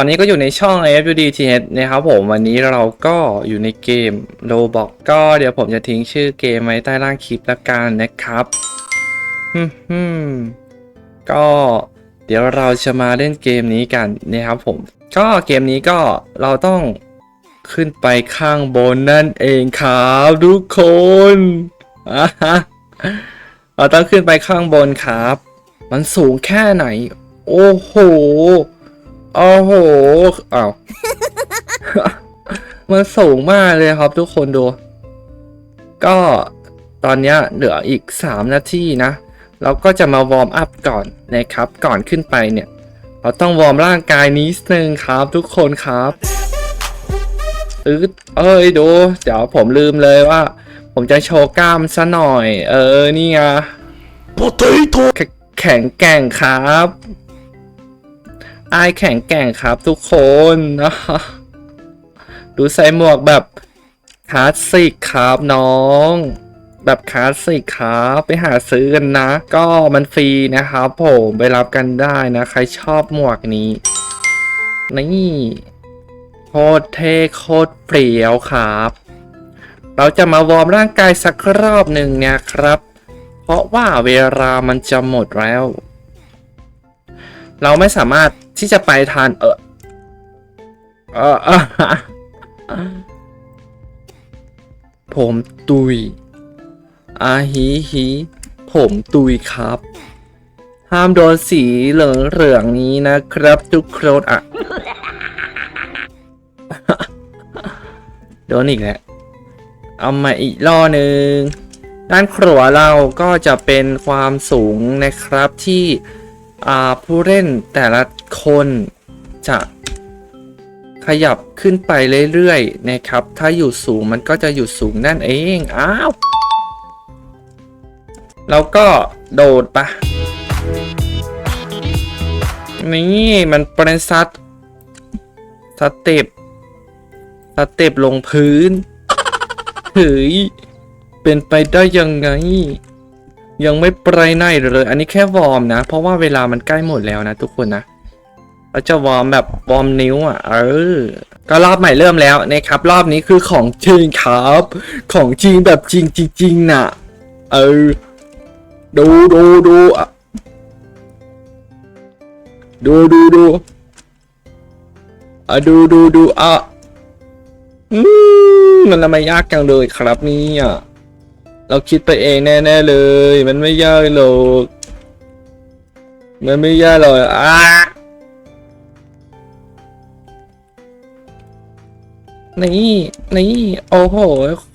อนนี้ก็อยู่ในช่อง FUDTH นะครับผมวันนี้เราก็อยู่ในเกม Roblox ก็เดี๋ยวผมจะทิ้งชื่อเกมไว้ใต้ล่างคลิปละกันนะครับฮึมก็เดี๋ยวเราจะมาเล่นเกมนี้กันนะครับผม ก็เกมนี้ก็เราต้องขึ้นไปข้างบนนั่นเองครับทุกคนอะเราต้องขึ้นไปข้างบนครับ มันสูงแค่ไหน โอ้โห โอ้โหอ้าวมันสูงมากเลยครับทุกคนดู ก็ตอนเนี้ยเหลืออีก 3 นาทีนะ เราก็จะมาวอร์มอัพก่อนนะครับ ก่อนขึ้นไปเนี่ย เราต้องวอร์มร่างกายนิดนึงครับทุกคนครับอืดเอ้ยดู เดี๋ยวผมลืมเลยว่า ผมจะโชว์กล้ามซะหน่อย เออ นี่ไง potato แขแข็งแกร่งครับ อายแข็งแกร่งครับทุกคนนะดูใส่หมวกแบบคลาสสิกครับน้องแบบคลาสสิกครับไปหาซื้อกันนะ ก็มันฟรีนะครับผมไปรับกันได้นะ ใครชอบหมวกนี้ นี่โคตรเท่โคตรเปรี้ยวครับ เราจะมาวอร์มร่างกายสักรอบหนึ่งเนี่ยครับ เพราะว่าเวลามันจะหมดแล้ว เราไม่สามารถ ที่จะไปทานเออเออผมตุย อาฮีฮีผมตุยครับ ห้ามโดนสีเหลืองเหลืองนี้นะครับ ทุกคนอะ โดนอีกแล้ว เอามาอีกล่อหนึ่งด้านขรัวเราก็จะเป็นความสูงนะครับที่ผู้เล่นแต่ละ คนจะขยับขึ้นไปเรื่อยๆนะครับ ถ้าอยู่สูงมันก็จะอยู่สูงนั่นเอง อ้าว แล้วก็โดดปะนี่มันเป็นซัดสเต็ปสเต็ปลงพื้นเฮ้ยเป็นไปได้ยังไง ยังไม่ไปไหนเลย อันนี้แค่วอร์มนะ เพราะว่าเวลามันใกล้หมดแล้วนะทุกคนนะ เราจะวอร์มแบบวอร์มนิ้วอะ เออ ก็รอบใหม่เริ่มแล้วนะครับ รอบนี้คือของจริงครับ ของจริงแบบจริงจริงๆน่ะ เออ ดูดูดูดูดูดูอะดูดูดูอะอืมมันทำไมยากจังเลยครับนี่ยเราคิดไปเองแน่ๆเลย มันไม่ยากหรอกมันไม่ยากหรอกอะ นี่นี่โอ้โห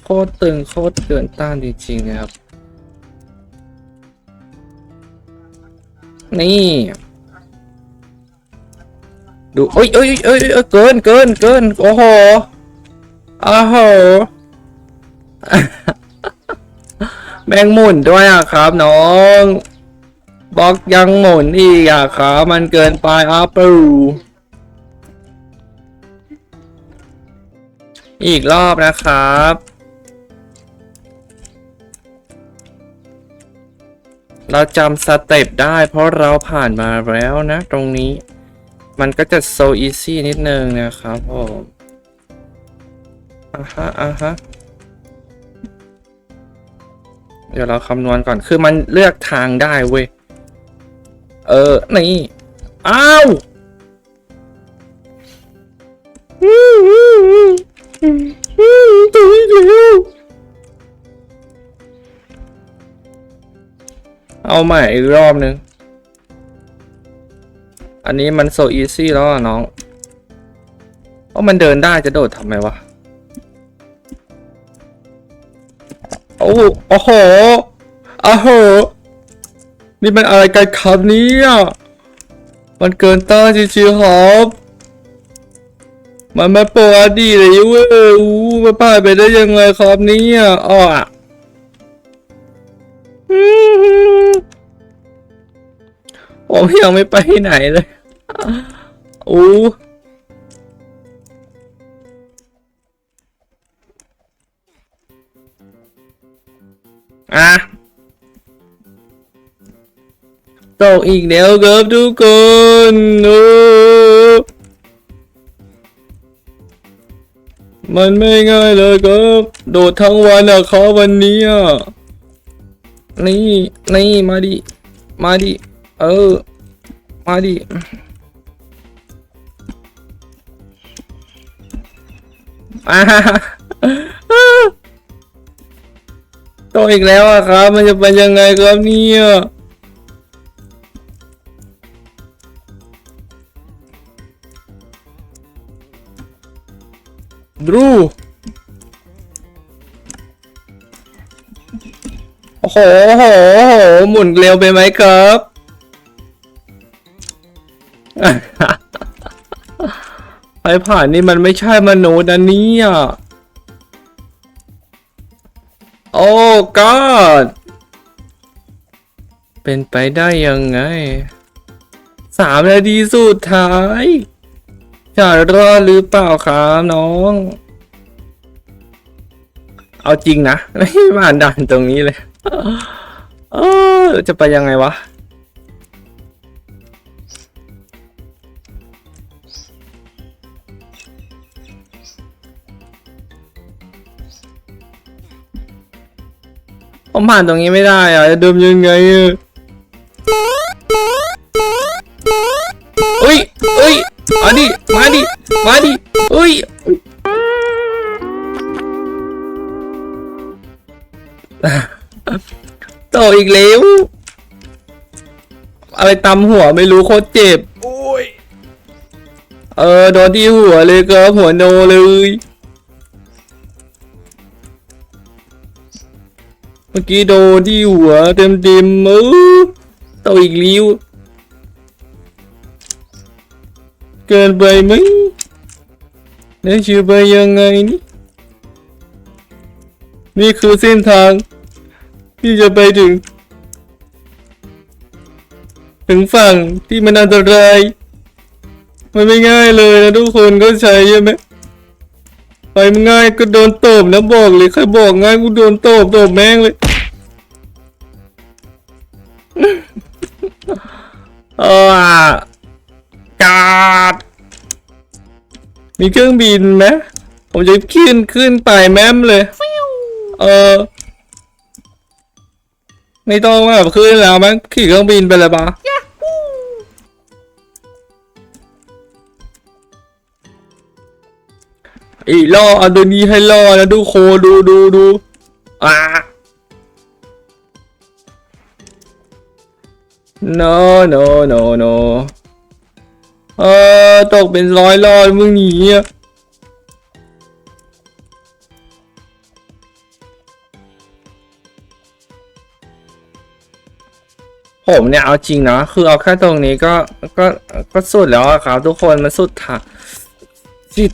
โคตรตึงโคตรเกินต้านจริงๆนะครับ นี่ ดูโอ้ยโอ้ยโอ้ยโอ้ยเกินเกินเกินโอ้โหอ้าวโหแมงหมุนด้วยอะครับน้องบล็อกยังหมุนอีกอะครับ มันเกินไปอะปู อีกรอบนะครับ เราจำสเต็ปได้เพราะเราผ่านมาแล้วนะตรงนี้ มันก็จะโซอีซี่นิดนึงนะครับผมอ่าฮะอ่าฮะเดี๋ยวเราคำนวณก่อน คือมันเลือกทางได้เว้ย เออ นี่ อ้าว ตัวอีกแล้วเอาใหม่อีกรอบนึง อันนี้มันโซอีซี่แล้วอะน้องเพราะมันเดินได้จะโดดทำไมวะ โอ้โหโอ้โหอ้โห นี่มันอะไรกันครับเนี่ย มันเกินต้านจริงๆครับ มันไม่ปกติเลยเว้ยอู้มันผ่านไปได้ยังไงครับเนี่ยอ้ออะอืมผมยังไม่ไปไหนเลยอู้อะตกอีกแล้วครับทุกคนโอ้ มันไม่ง่ายเลยครับ โดดทั้งวันอะครับวันนี้อะนี่ นี่มาดิ มาดิ เออ มาดิ อ่าโตอีกแล้วอะครับ มันจะเป็นยังไงครับเนี่ย ดูโอ้โหโอ้โหโอ้โห หมุนเร็วไปไหมครับไปผ่านนี่มันไม่ใช่มนุษย์อันนี้อะโอ้ God เป็นไปได้ยังไงสามนาทีสุดท้าย จะรอดหรือเปล่าครับน้อง เอาจริงนะไม่ผ่านด่านตรงนี้เลยเออจะไปยังไงวะผมผ่านตรงนี้ไม่ได้อะจะเดิมยังไงอะ อีกแล้ว อะไรตำหัวไม่รู้โคตรเจ็บ โอ้ย เออโดนที่หัวเลยครับหัวโนเลย เมื่อกี้โดนที่หัวเต็มเต็มๆเออต่ออีกลิ้ว เกินไปไหมแล้วชื่อไปยังไงนี่ นี่คือเส้นทาง ที่จะไปถึง ถึงฝั่งที่มันอันตราย มันไม่ง่ายเลยนะทุกคนก็ใช้ใช่ไหมไปมันง่ายก็โดนตบนะบอกเลยใครบอกง่ายกูโดนตบตบแม่งเลยเออกาด มีเครื่องบินไหมผมจะขึ้นขึ้นไปแม่มเลย เออ ไม่ต้องแบบขึ้นแล้วมั้งขี่เครื่องบินไปเลยปะอีล่ออันนี้ให้ล่อนะดูโคดูดูดูอ่า no no no no เออตกเป็นร้อยรอดมึงหนีอะ ผมเนี่ยเอาจริงนะคือเอาแค่ตรงนี้ก็ก็ก็สุดแล้วครับ ทุกคนมันสุดทางชีด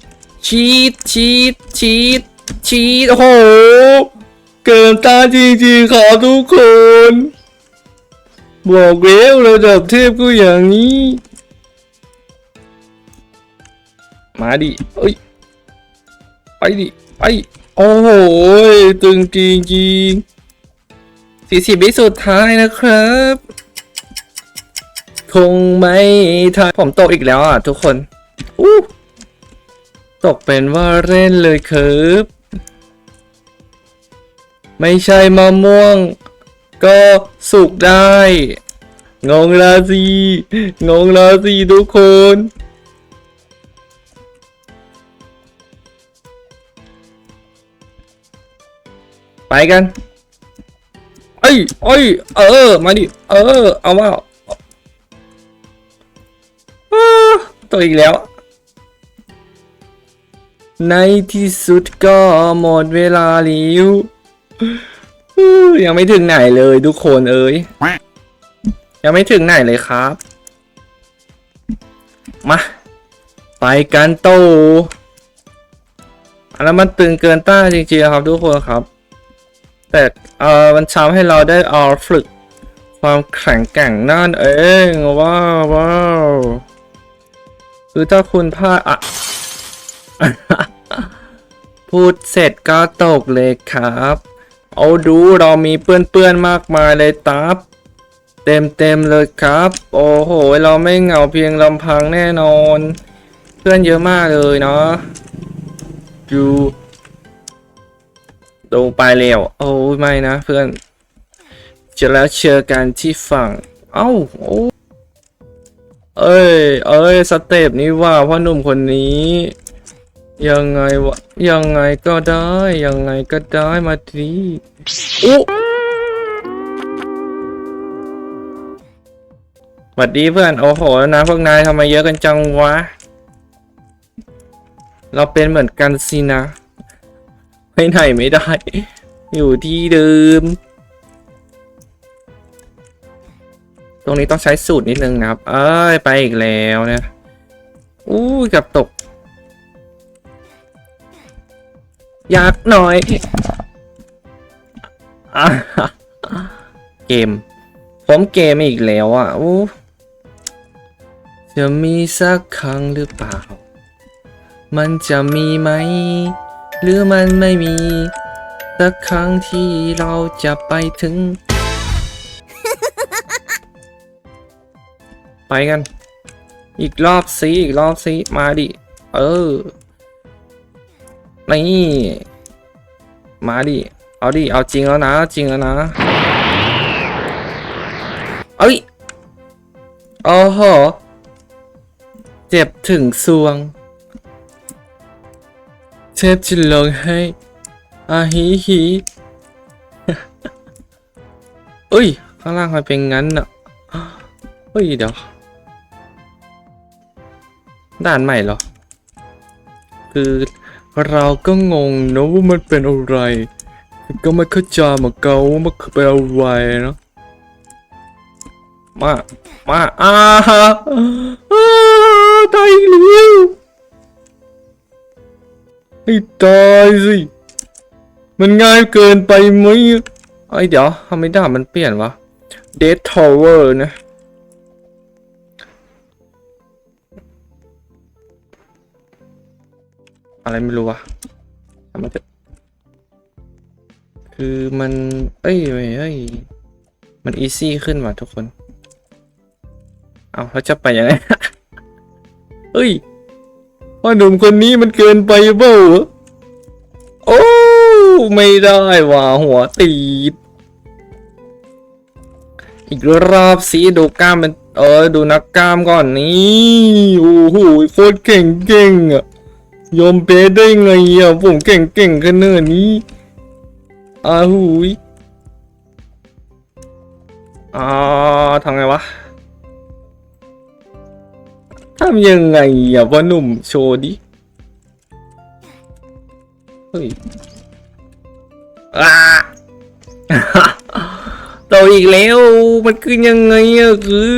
ชีดชีดชีดชีดโอ้โห เกินตาจริงๆครับทุกคน บอกแล้วระดับเทพก็อย่างนี้ มาดิเอ้ยไปดิไปโอ้โหตึงจริงจริงสี่สิบวิสุดท้ายนะครับ คงไม่ทันผมตกอีกแล้วอะทุกคนอู้ตกเป็นว่าเล่นเลยครับ ไม่ใช่มะม่วง ก็สุกได้ งงราศีงงราศีทุกคนไปกัน เอ้ยเอ้ย เออ มาดิ เออ เอาว่า ตัวอีกแล้ว ในที่สุดก็หมดเวลาแล้วยังไม่ถึงไหนเลยทุกคนเอ้ย ยังไม่ถึงไหนเลยครับ มา ไปกันโตอันนั้นมันตึงเกินต้านจริงๆครับทุกคนครับ แต่เออมันทำให้เราได้เอาฝึกความแข็งแกร่งนั่นเองว้าวว้าว คือถ้าคุณพลาดอะ พูดเสร็จก็ตกเลยครับ เอาดูเรามีเพื่อนๆมากมายเลยตับเต็มเต็มเลยครับ โอ้โห เราไม่เหงาเพียงลำพังแน่นอน เพื่อนเยอะมากเลยเนาะดูลงไปแล้วโอ้ไม่นะเพื่อน จะแล้วเจอกันที่ฝั่ง เอ้าโอ้ เอ้ย เอ้ย สเต็ปนี้ว่าพ่อหนุ่มคนนี้ ยังไงวะ ยังไงก็ได้ ยังไงก็ได้มาดีอุ๊สวัสดีเพื่อน โอ้โหนะพวกนายทำไมเยอะกันจังวะ เราเป็นเหมือนกันสินะ ไปไหนไม่ได้ อยู่ที่เดิม ตรงนี้ต้องใช้สูตรนิดนึงนะครับ เอ้ย ไปอีกแล้วเนี่ยอู้ยเกับตกอยากหน่อยอเกม ผมเกมอีกแล้วอะอู้จะมีสักครั้งหรือเปล่า มันจะมีไหม หรือมันไม่มี สักครั้งที่เราจะไปถึง ไปกัน อีกรอบสิอีกรอบสิมาดิ เออ นี่ มาดิ เอาดิ เอาจริงแล้วนะ จริงแล้วนะ เอ้ย โอ้โห เจ็บถึงสวง เทพจะลงให้อาฮีฮีเอ้ย ข้างล่างมันเป็นงั้นอะเฮ้ย เดี๋ยว ด่านใหม่เหรอ คือเราก็งงนะว่ามันเป็นอะไร ก็ไม่เข้าใจเหมือนกันว่ามันคือเป็นอะไรเนอะมา มา อ้าฮะตายอีกแล้วให้ตายสิ มันง่ายเกินไปไหมไอยเดี๋ยวทำไมด่ามันเปลี่ยนวะ Dead Tower นะ อะไรไม่รู้วะทำไมจะคือมัน เอ้ยเว้ยเอ้ยมันอีซี่ขึ้นว่ะทุกคน เอาแล้วจะไปยังไงเอ้ยพ่อหนุ่มคนนี้มันเกินไปเปล่าโอ้ ไม่ได้ว่ะหัวตีด อีกรอบสิดูกล้ามเป็นเออ ดูนักกล้ามก่อนนี่ โอ้โหโคตรเก่งเก่งอะ ยอมเปได้ไงอะผมเก่งเก่งๆกันเนินนี้อาหูยอ่าทำไงวะทำยังไงอะพ่อหนุ่มโชว์ดิ เฮ้ยอ่าโตอีกแล้ว มันคือยังไงอะคือ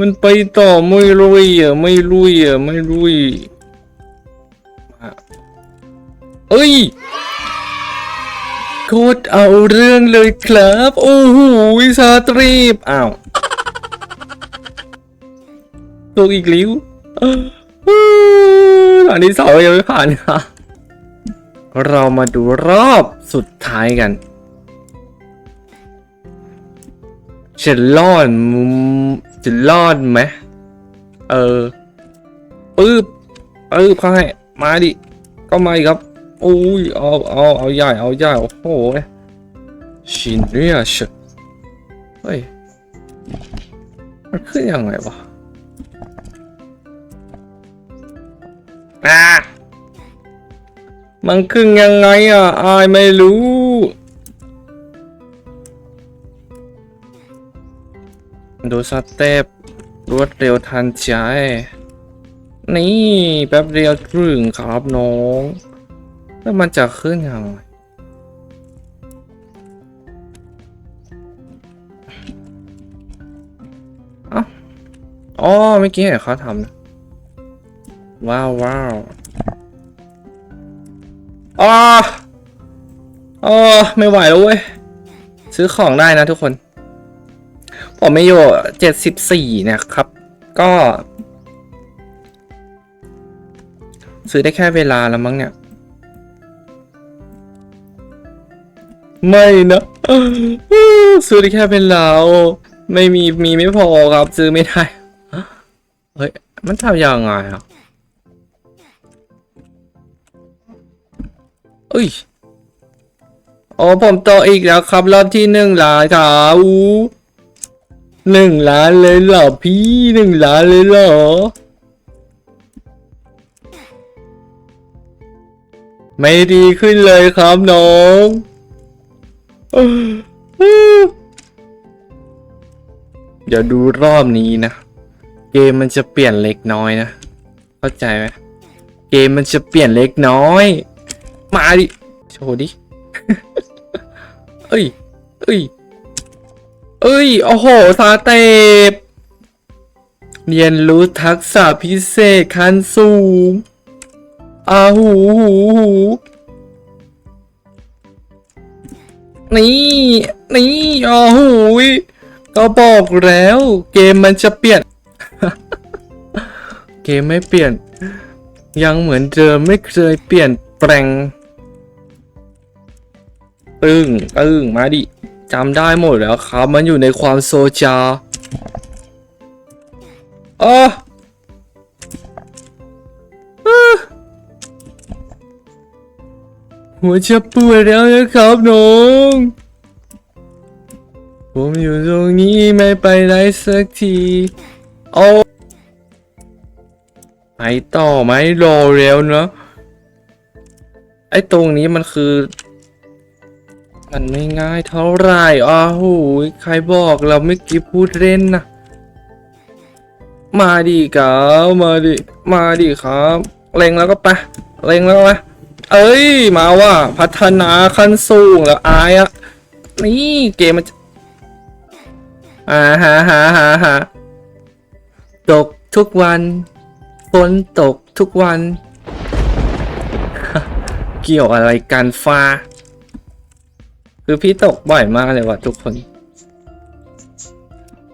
มันไปต่อไม่ลุยอะไม่ลุยอะไม่ลุยอะเอ้ยโคตรเอาเรื่องเลยครับ โอ้โหซาตรีบอ้าวตกอีกแล้วอันนี้สองยังไม่ผ่านค่ะเรามาดูรอบสุดท้ายกันจะรอดมุม จะรอดไหมเออปึ๊บปึ๊บเขาให้ มาดิ ก็มาอีกครับอุ้ยเอาเอาเอาใหญ่เอาใหญ่โอ้โหชินเรียชเฮ้ยมันขึ้นยังไงวะอะมันขึ้นยังไงอะอายไม่รู้ ดูสเต็ปรวดเร็วทันใจ นี่แป๊บเดียวถึงครับน้อง แล้วมันจะขึ้นยังไงอ๋อเมื่อกี้เห็นเขาทำนะว้าวว้าวอ๋ออ๋อไม่ไหวแล้วเว้ย ซื้อของได้นะทุกคน ผมไม่อยู่เจ็ดสิบสี่เนี่ยครับ ก็ ซื้อได้แค่เวลาแล้วมั้งเนี่ย ไม่นะซื้อได้แค่เวลาโอ้ไม่มีมีไม่พอครับ ซื้อไม่ได้ เฮ้ย มันทำยังไงอะเอ้ยโอ้ผมโตอีกแล้วครับ รอบที่หนึ่งลานครับอู้ หนึ่งล้านเลยเหรอพี่หนึ่งล้านเลยเหรอ ไม่ดีขึ้นเลยครับน้องเดี๋ยวดูรอบนี้นะ เกมมันจะเปลี่ยนเล็กน้อยนะ เข้าใจไหมเกมมันจะเปลี่ยนเล็กน้อย มาดิ โชว์ดิ เอ้ย เอ้ย เอ้ย โอ้โหซาเตปเรียนรู้ทักษะพิเศษขั้นสูงอาหูหูหูนี่นี่อ๋อหูยก็บอกแล้ว เกมมันจะเปลี่ยน เกมไม่เปลี่ยน ยังเหมือนเดิมไม่เคยเปลี่ยนแปลง ตึงตึงมาดิ จำได้หมดแล้วครับ มันอยู่ในความโซจาอ๋ออหัวจะปวดแล้วนะครับน้อง ผมอยู่ตรงนี้ไม่ไปไหนสักที เอาไปต่อไหมรอแล้วเนอะไอ้ตรงนี้มันคือ มันไม่ง่ายเท่าไหร่อ้าวโหยใครบอกเราไม่กี้พูดเล่นนะ มาดิครับมาดิ มาดิครับเล็งแล้วก็ไปเล็งแล้วก็ไปเอ้ย มาว่าพัฒนาขั้นสูงแล้วอายอะนี่เกมมันจะอ่าฮะฮะฮะฮะตกทุกวันฝนตกทุกวัน เกี่ยวอะไรกันฟ้า คือพี่ตกบ่อยมากเลยว่ะทุกคน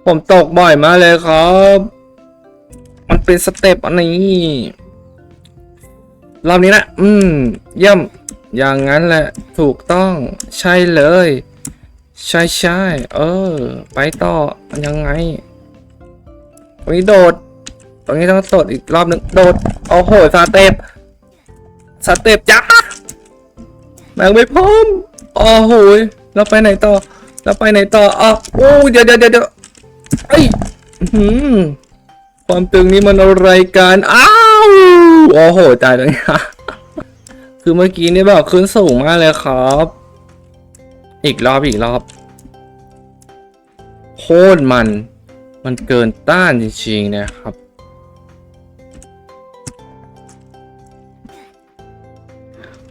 ผมตกบ่อยมากเลยครับ มันเป็นสเต็ปอันนี้รอบนี้นะ อืม เยี่ยม อย่างนั้นแหละ ถูกต้อง ใช่เลย ใช่ใช่เออ ไปต่อ ยังไงตรงนี้โดด ตรงนี้ต้องโดดอีกรอบหนึ่งโดด โอ้โห สเต็ป สเต็ปจ้าแม่งไม่พร้อม โอ้โหเราไปไหนต่อเราไปไหนต่ออะโอ้เดี๋ยวเดี๋ยวเดี๋ยวไอ้ยอื้อหือความตึงนี้มันอะไรกันอ้าวโอ้โหตายแล้วเนี่ยคือเมื่อกี้นี่แบบขึ้นสูงมากเลยครับ อีกรอบอีกรอบโคตรมัน มันเกินต้านจริงๆนะครับ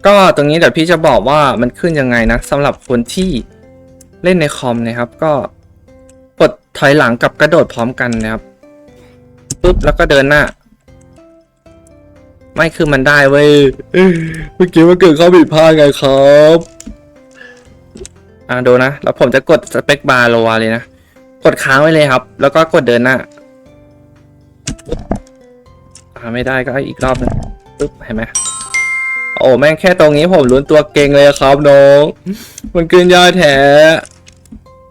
ก็ตรงนี้เดี๋ยวพี่จะบอกว่ามันขึ้นยังไงนะสำหรับคนที่เล่นในคอมนะครับ ก็กดถอยหลังกับกระโดดพร้อมกันนะครับปุ๊บแล้วก็เดินหน้า ไม่คือมันได้เว้ยเมื่อกี้มันเกิดข้อผิดพลาดไงครับอ่าดูนะ แล้วผมจะกดสเปคบาร์โลวาเลยนะ กดค้างไว้เลยครับ แล้วก็กดเดินหน้าอ่าไม่ได้ก็อีกรอบหนึงปุ๊บเห็นไหม โอ้แม่งแค่ตรงนี้ผมลุ้นตัวเก่งเลยครับน้อง มันเกินยาแถ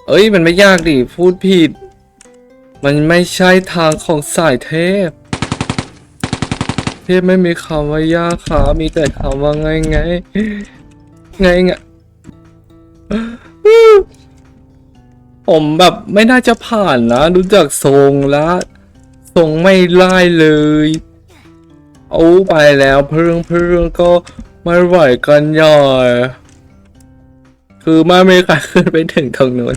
เอ้ยมันไม่ยากดิพูดผิด มันไม่ใช่ทางของสายเทพ เทพไม่มีคำว่ายากครับมีแต่คำว่าไงไงไงไงผมแบบไม่น่าจะผ่านนะดูจากทรงแล้วทรงไม่ไล่เลย เอาไปแล้วเพื่อนเพื่อนก็ไม่ไหวกันใหญ่คือไม่มีใครขึ้นไปถึงตรงนู้น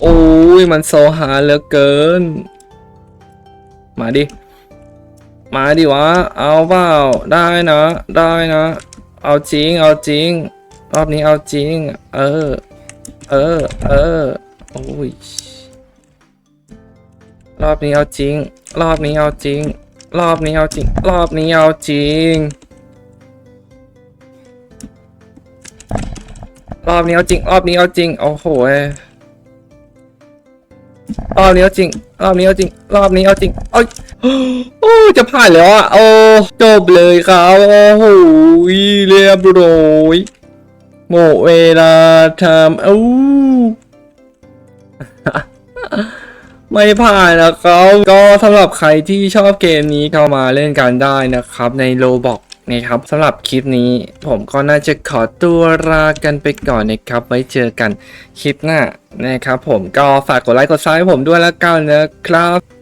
โอ้ยมันโซหาเหลือเกิน มาดิ มาดิวะ เอาเปล่า ได้นะ ได้นะ เอาจริง เอาจริง รอบนี้เอาจริง เออ เออ เออ โอ้ย รอบนี้เอาจริง รอบนี้เอาจริง รอบนี้เอาจริง รอบนี้เอาจริง รอบนี้เอาจริง รอบนี้เอาจริง โอ้โหยรอบนี้เอาจริง รอบนี้เอาจริง รอบนี้เอาจริงโอ้ยโอ้จะผ่านแล้วอะ โอ้จบเลยครับโอ้โหเรียบร้อยหมดเวลาทำเอ้ ไม่ผ่านนะครับ ก็สำหรับใครที่ชอบเกมนี้เข้ามาเล่นกันได้นะครับ ในโลบอกนะครับสำหรับคลิปนี้ผมก็น่าจะขอตัวลากันไปก่อนนะครับ ไว้เจอกันคลิปหน้านะครับผมก็ฝากกดไลค์กดซับให้ผมด้วยแล้วกันนะครับ